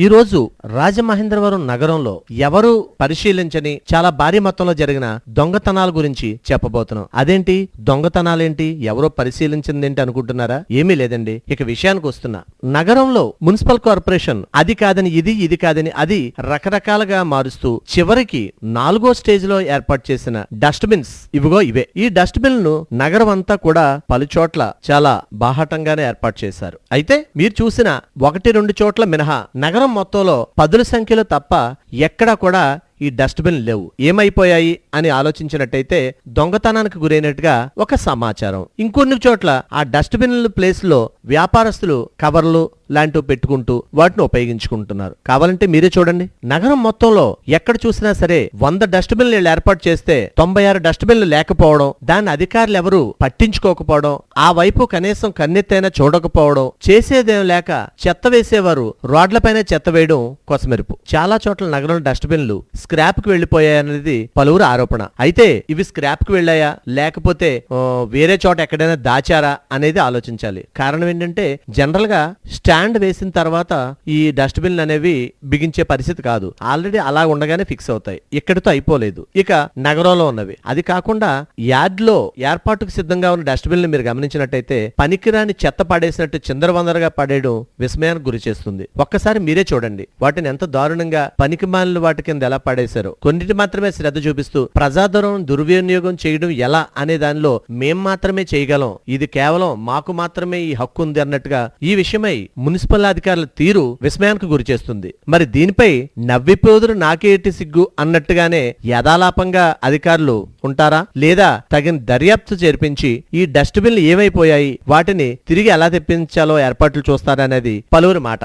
ఈ రోజు రాజమహేంద్రవరం నగరంలో ఎవరు పరిశీలించని చాలా భారీ మొత్తంలో జరిగిన దొంగతనాల గురించి చెప్పబోతున్నాం. అదేంటి? దొంగతనాలేంటి? ఎవరో పరిశీలించిందేంటి అనుకుంటున్నారా? ఏమీ లేదండి. ఇక విషయానికి వస్తున్నా. నగరంలో మున్సిపల్ కార్పొరేషన్ అది కాదని ఇది ఇది కాదని అది రకరకాలుగా మారుస్తూ చివరికి నాలుగో స్టేజ్లో ఏర్పాటు చేసిన డస్ట్ బిన్స్ ఇవిగో ఇవే. ఈ డస్ట్బిన్ను నగరం అంతా కూడా పలుచోట్ల చాలా బాహటంగానే ఏర్పాటు చేశారు. అయితే మీరు చూసిన ఒకటి రెండు చోట్ల మినహా నగరం మొత్తంలో పదుల సంఖ్యలో తప్ప ఎక్కడా కూడా ఈ డస్ట్బిన్ లేవు. ఏమైపోయాయి అని ఆలోచించినట్టయితే దొంగతనానికి గురైనట్టుగా ఒక సమాచారం. ఇంకొన్ని చోట్ల ఆ డస్ట్ బిన్ల ప్లేస్లో వ్యాపారస్తులు కవర్లు లాంటివి పెట్టుకుంటూ వాటిని ఉపయోగించుకుంటున్నారు. కావాలంటే మీరే చూడండి. నగరం మొత్తంలో ఎక్కడ చూసినా సరే వంద డస్ట్బిన్లు ఏర్పాటు చేస్తే తొంభై ఆరు డస్ట్ బిన్లు లేకపోవడం దాన్ని అధికారులు ఎవరు పట్టించుకోకపోవడం ఆ వైపు కనీసం కన్నెత్తైనా చూడకపోవడం చేసేదేం లేక చెత్త వేసేవారు రోడ్లపైన చెత్త వేయడం కొసమెరుపు. చాలా చోట్ల నగరంలో డస్ట్ స్క్రాప్కి స్క్రాప్ వెళ్ళిపోయాయనేది పలువురు ఆరోపణ. అయితే ఇవి స్క్రాప్కి వెళ్ళాయా? లేకపోతే వేరే చోట ఎక్కడైనా దాచారా అనేది ఆలోచించాలి. కారణం ఏంటంటే జనరల్గా స్టాండ్ వేసిన తర్వాత ఈ డస్ట్ బిన్లు అనేవి బిగించే పరిస్థితి కాదు. ఆల్రెడీ అలా ఉండగానే ఫిక్స్ అవుతాయి. ఇక్కడితో అయిపోలేదు. ఇక నగరంలో ఉన్నవి. అది కాకుండా యార్డ్లో ఏర్పాటుకు సిద్ధంగా ఉన్న డస్ట్బిన్లు మీరు గమనించినట్టయితే పనికిరాని చెత్త పడేసినట్టు చిందరవందరగా పడేయడం విస్మయానికి గురి చేస్తుంది. ఒక్కసారి మీరే చూడండి. వాటిని ఎంత దారుణంగా పనికిమాలిన వాటి కింద ఎలా పడేశారో కొన్నిటి మాత్రమే శ్రద్ధ చూపిస్తూ ప్రజాధనం దుర్వినియోగం చేయడం ఎలా అనే దానిలో మేం మాత్రమే చేయగలం. ఇది కేవలం మాకు మాత్రమే ఈ హక్కు ఉంది అన్నట్టుగా ఈ విషయమై మున్సిపల్ అధికారుల తీరు విస్మయానికి గురిచేస్తుంది మరి దీనిపై నవ్విపోదురు నాకేటి సిగ్గు అన్నట్టుగానే యథాలాపంగా అధికారులు ఉంటారా? లేదా తగిన దర్యాప్తు చేర్పించి ఈ డస్ట్ బిన్లు ఏమైపోయాయి? వాటిని తిరిగి ఎలా తెప్పించాలో ఏర్పాట్లు చూస్తారా అనేది పలువురి మాట.